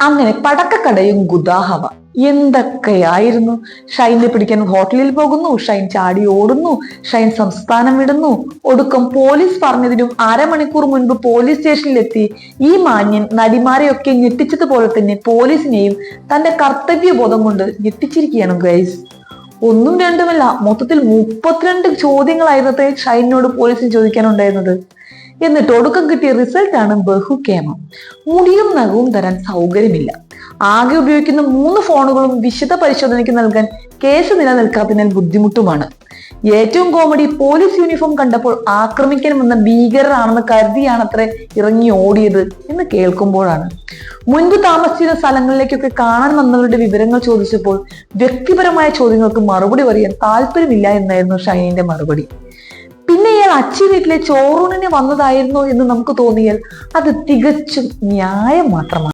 അങ്ങനെ പടക്കക്കടയും ഗുദാഹവ. എന്തൊക്കെയായിരുന്നു? ഷൈനെ പിടിക്കാൻ ഹോട്ടലിൽ പോകുന്നു ഷൈൻ ചാടി ഓടുന്നു ഷൈൻ സംസ്ഥാനം വിടുന്നു. ഒടുക്കം പോലീസ് പറഞ്ഞതിനും അരമണിക്കൂർ മുൻപ് പോലീസ് സ്റ്റേഷനിലെത്തി. ഈ മാന്യൻ നടിമാരെയൊക്കെ ഞെട്ടിച്ചതുപോലെ തന്നെ പോലീസിനെയും തന്റെ കർത്തവ്യബോധം കൊണ്ട് ഞെട്ടിച്ചിരിക്കുകയാണ് ഗൈസ്. ഒന്നും രണ്ടുമല്ല മൊത്തത്തിൽ മുപ്പത്തിരണ്ട് ചോദ്യങ്ങളായിരുന്നത്തെ ഷൈനോട് പോലീസിന് ചോദിക്കാനുണ്ടായിരുന്നത്. എന്നിട്ട് ഒടുക്കം കിട്ടിയ റിസൾട്ട് ആണ് ബഹുക്കേമം മുടിയും നഖവും തരാൻ സൗകര്യമില്ല. ആകെ ഉപയോഗിക്കുന്ന മൂന്ന് ഫോണുകളും വിശദ പരിശോധനയ്ക്ക് നൽകാൻ കേസ് നിലനിൽക്കാത്തതിനാൽ ബുദ്ധിമുട്ടുമാണ്. ഏറ്റവും കോമഡി പോലീസ് യൂണിഫോം കണ്ടപ്പോൾ ആക്രമിക്കാൻ വന്ന ഭീകരരാണെന്ന് അത്ര ഇറങ്ങി ഓടിയത് എന്ന് കേൾക്കുമ്പോഴാണ്. മുൻപ് താമസിച്ചിരുന്ന സ്ഥലങ്ങളിലേക്കൊക്കെ കാണാൻ വന്നവരുടെ വിവരങ്ങൾ ചോദിച്ചപ്പോൾ വ്യക്തിപരമായ ചോദ്യങ്ങൾക്ക് മറുപടി പറയാൻ താല്പര്യമില്ല എന്നായിരുന്നു ഷൈനിന്റെ മറുപടി. ഇയാൾ അച്ചി വീട്ടിലെ ചോറൂണിന് വന്നതായിരുന്നു എന്ന് നമുക്ക് തോന്നിയാൽ അത് തികച്ചും ന്യായം മാത്രമാണ്.